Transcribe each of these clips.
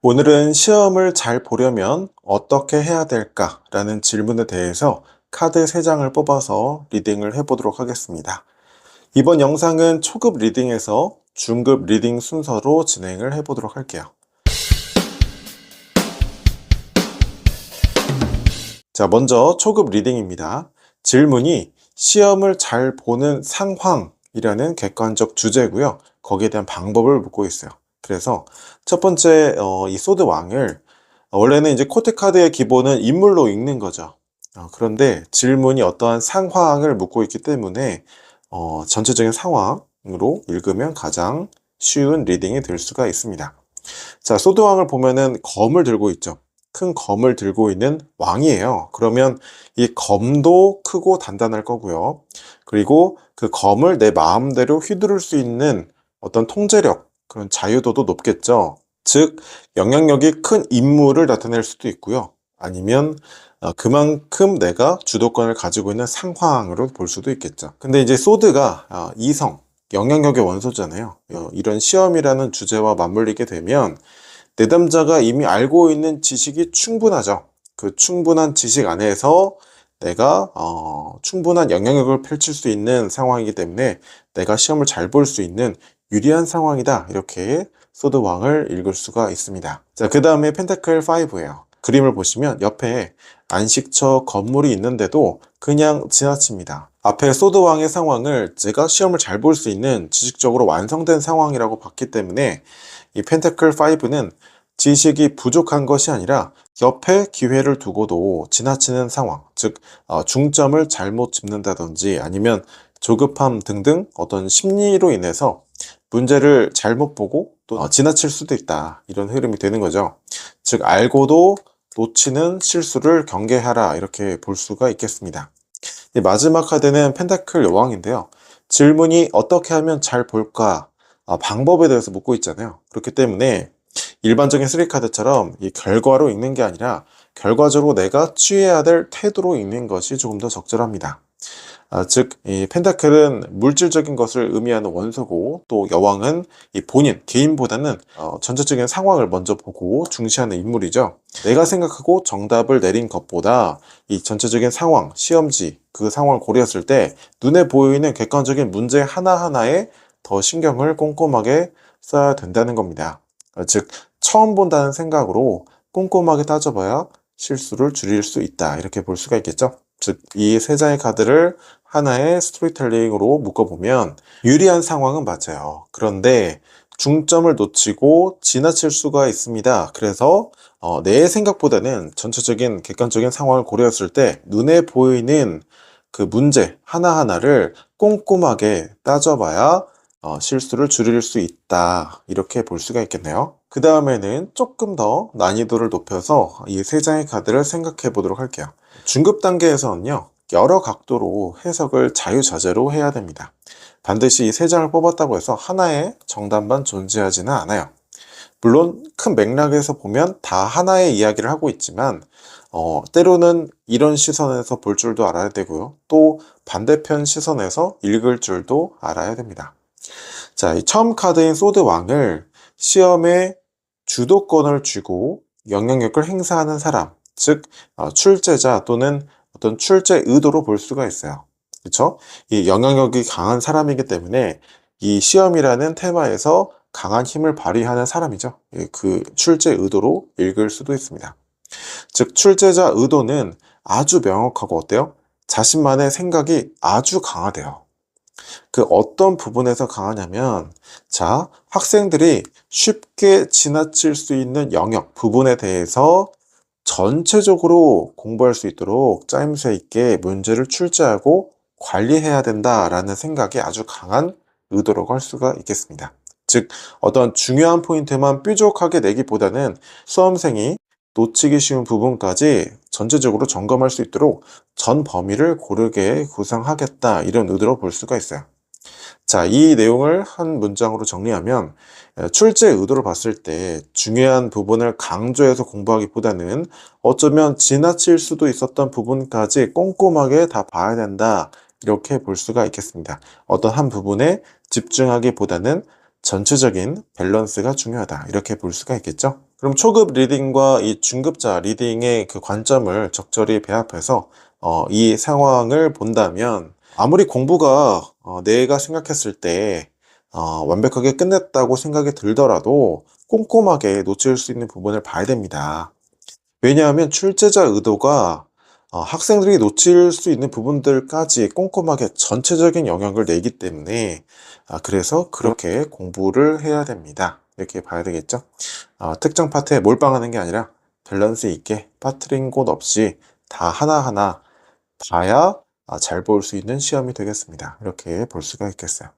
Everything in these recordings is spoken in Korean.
오늘은 시험을 잘 보려면 어떻게 해야 될까? 라는 질문에 대해서 카드 3장을 뽑아서 리딩을 해보도록 하겠습니다. 이번 영상은 초급 리딩에서 중급 리딩 순서로 진행을 해보도록 할게요. 자, 먼저 초급 리딩입니다. 질문이 시험을 잘 보는 상황이라는 객관적 주제고요. 거기에 대한 방법을 묻고 있어요. 그래서 첫 번째 어, 이 소드 왕을 원래는 이제 코트 카드의 기본은 인물로 읽는 거죠. 어, 그런데 질문이 어떠한 상황을 묻고 있기 때문에 어, 전체적인 상황으로 읽으면 가장 쉬운 리딩이 될 수가 있습니다. 자, 소드 왕을 보면은 검을 들고 있죠. 큰 검을 들고 있는 왕이에요. 그러면 이 검도 크고 단단할 거고요. 그리고 그 검을 내 마음대로 휘두를 수 있는 어떤 통제력, 그런 자유도도 높겠죠. 즉, 영향력이 큰 인물을 나타낼 수도 있고요. 아니면 어, 그만큼 내가 주도권을 가지고 있는 상황으로 볼 수도 있겠죠. 근데 이제 소드가 어, 이성, 영향력의 원소잖아요. 어, 이런 시험이라는 주제와 맞물리게 되면 내담자가 이미 알고 있는 지식이 충분하죠. 그 충분한 지식 안에서 내가 어, 충분한 영향력을 펼칠 수 있는 상황이기 때문에 내가 시험을 잘 볼 수 있는 유리한 상황이다. 이렇게 소드 왕을 읽을 수가 있습니다. 자, 그 다음에 펜타클 5예요. 그림을 보시면 옆에 안식처 건물이 있는데도 그냥 지나칩니다. 앞에 소드 왕의 상황을 제가 시험을 잘 볼 수 있는 지식적으로 완성된 상황이라고 봤기 때문에 이 펜타클 5는 지식이 부족한 것이 아니라 옆에 기회를 두고도 지나치는 상황, 즉 어, 중점을 잘못 짚는다든지 아니면 조급함 등등 어떤 심리로 인해서 문제를 잘못 보고 또 어, 지나칠 수도 있다 이런 흐름이 되는 거죠. 즉 알고도 놓치는 실수를 경계하라 이렇게 볼 수가 있겠습니다. 마지막 카드는 펜타클 여왕인데요. 질문이 어떻게 하면 잘 볼까 아, 방법에 대해서 묻고 있잖아요. 그렇기 때문에 일반적인 쓰리 카드처럼 이 결과로 읽는 게 아니라 결과적으로 내가 취해야 될 태도로 읽는 것이 조금 더 적절합니다. 아, 즉, 이 펜타클은 물질적인 것을 의미하는 원소고, 또 여왕은 이 본인, 개인보다는 어, 전체적인 상황을 먼저 보고 중시하는 인물이죠. 내가 생각하고 정답을 내린 것보다 이 전체적인 상황, 시험지, 그 상황을 고려했을 때 눈에 보이는 객관적인 문제 하나하나에 더 신경을 꼼꼼하게 써야 된다는 겁니다. 어, 즉, 처음 본다는 생각으로 꼼꼼하게 따져봐야 실수를 줄일 수 있다. 이렇게 볼 수가 있겠죠. 즉, 이 세 장의 카드를 하나의 스토리텔링으로 묶어보면 유리한 상황은 맞아요. 그런데 중점을 놓치고 지나칠 수가 있습니다. 그래서 어, 내 생각보다는 전체적인 객관적인 상황을 고려했을 때 눈에 보이는 그 문제 하나하나를 꼼꼼하게 따져봐야 어, 실수를 줄일 수 있다. 이렇게 볼 수가 있겠네요. 그 다음에는 조금 더 난이도를 높여서 이 세 장의 카드를 생각해 보도록 할게요. 중급 단계에서는요, 여러 각도로 해석을 자유자재로 해야 됩니다. 반드시 이 세 장을 뽑았다고 해서 하나의 정답만 존재하지는 않아요. 물론 큰 맥락에서 보면 다 하나의 이야기를 하고 있지만 어, 때로는 이런 시선에서 볼 줄도 알아야 되고요. 또 반대편 시선에서 읽을 줄도 알아야 됩니다. 자, 이 처음 카드인 소드 왕을 시험에 주도권을 쥐고 영향력을 행사하는 사람, 즉 어, 출제자 또는 어떤 출제 의도로 볼 수가 있어요. 그렇죠? 이 영향력이 강한 사람이기 때문에 이 시험이라는 테마에서 강한 힘을 발휘하는 사람이죠. 예, 그 출제 의도로 읽을 수도 있습니다. 즉 출제자 의도는 아주 명확하고 어때요? 자신만의 생각이 아주 강하대요. 그 어떤 부분에서 강하냐면 자 학생들이 쉽게 지나칠 수 있는 영역 부분에 대해서 전체적으로 공부할 수 있도록 짜임새 있게 문제를 출제하고 관리해야 된다라는 생각이 아주 강한 의도라고 할 수가 있겠습니다. 즉 어떤 중요한 포인트만 뾰족하게 내기보다는 수험생이 놓치기 쉬운 부분까지 전체적으로 점검할 수 있도록 전 범위를 고르게 구성하겠다 이런 의도로 볼 수가 있어요. 자, 이 내용을 한 문장으로 정리하면 출제 의도를 봤을 때 중요한 부분을 강조해서 공부하기보다는 어쩌면 지나칠 수도 있었던 부분까지 꼼꼼하게 다 봐야 된다. 이렇게 볼 수가 있겠습니다. 어떤 한 부분에 집중하기보다는 전체적인 밸런스가 중요하다. 이렇게 볼 수가 있겠죠. 그럼 초급 리딩과 이 중급자 리딩의 그 관점을 적절히 배합해서 어, 이 상황을 본다면 아무리 공부가 어, 내가 생각했을 때 어, 완벽하게 끝냈다고 생각이 들더라도 꼼꼼하게 놓칠 수 있는 부분을 봐야 됩니다. 왜냐하면 출제자 의도가 어, 학생들이 놓칠 수 있는 부분들까지 꼼꼼하게 전체적인 영향을 내기 때문에 아, 그래서 그렇게 공부를 해야 됩니다. 이렇게 봐야 되겠죠. 어, 특정 파트에 몰빵하는 게 아니라 밸런스 있게 빠뜨린 곳 없이 다 하나하나 봐야 아, 잘 볼 수 있는 시험이 되겠습니다. 이렇게 볼 수가 있겠어요.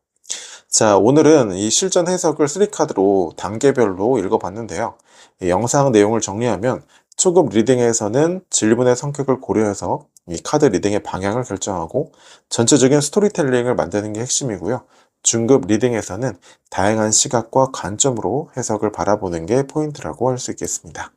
자, 오늘은 이 실전 해석을 3카드로 단계별로 읽어봤는데요. 이 영상 내용을 정리하면 초급 리딩에서는 질문의 성격을 고려해서 이 카드 리딩의 방향을 결정하고 전체적인 스토리텔링을 만드는 게 핵심이고요. 중급 리딩에서는 다양한 시각과 관점으로 해석을 바라보는 게 포인트라고 할 수 있겠습니다.